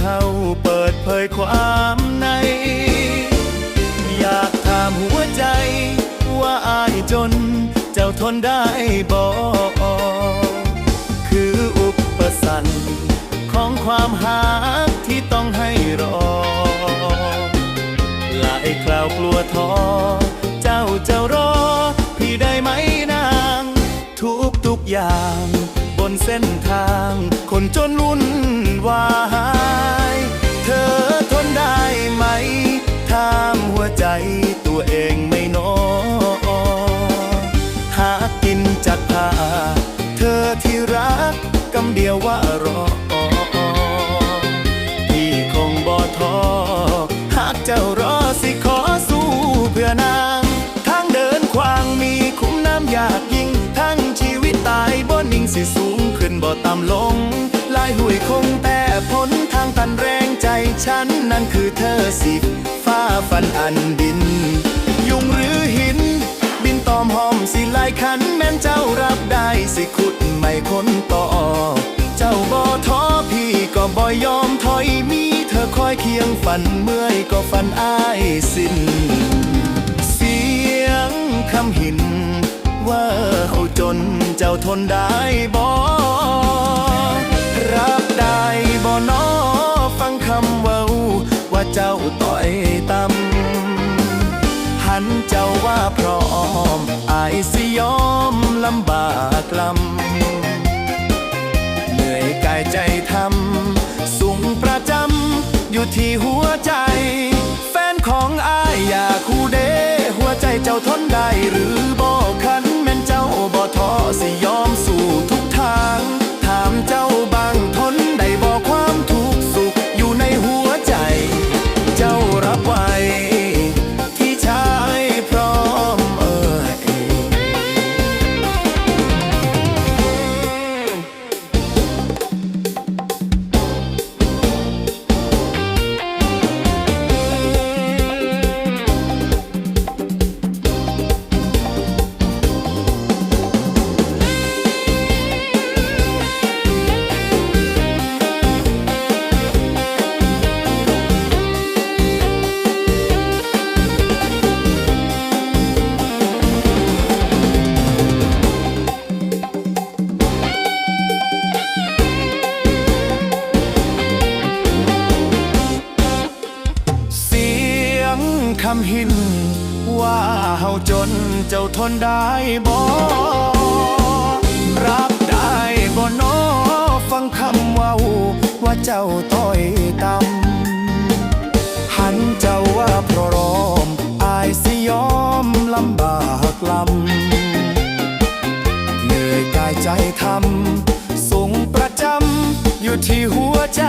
เข้าเปิดเผยความใน อยากถามหัวใจ ว่าอายจน เจ้าทนได้บอกคืออุปสรรคของความหาที่ต้องให้รอ หลายคราวกลัวท้อเจ้าจะรอ พี่ได้ไหมนาง ทุกทุกอย่าง บนเส้นทาง คนจนวุ่นวาย ยว่ารอพี่คงบ่ท้อหากเจ้ารอสิขอสู้เพื่อนาง ทางเดินขวางมีคุ้มน้ำยากยิ่ง ทั้งชีวิตตายบ่นิ่งสิสูงขึ้นบ่ต่ำลง ลายหุยคงแต่พ้นทางตันแรงใจฉันนั่นคือเธอสิฟ้าฟันอันดิน ยุงหรือหิน บินตอมหอมสิลายขันแม่นเจ้ารับได้สิขุดไม่ค้นต่อ เจ้าบ่ท้อพี่ก็บ่ยอมถอยมีเธอคอยเคียงฝันเมื่อยก็ฝันอ้ายสิ้น เสียงคำหิน ว่าเฮาจนเจ้าทนได้บ่รับได้บ่นอฟังคำเว้าว่าเจ้าต่อยตำหันเจ้าว่าพร้อมอายสิยอมลำบากลำ ที่หัวใจ แฟนของอายอยากคู่เดหัวใจเจ้าทนได้หรือบ่คันแม่นเจ้าบ่ท้อสิยอมำหิน ว่าเฮาจนเจ้าทนได้บ่รับได้บ่นอฟังคำว่าว่าเจ้าต้อยต่ำหันเจ้าว่าพร้อมอายสิยอมลำบากลำเหนื่อยกายใจทำสูงประจำอยู่ที่หัวใจ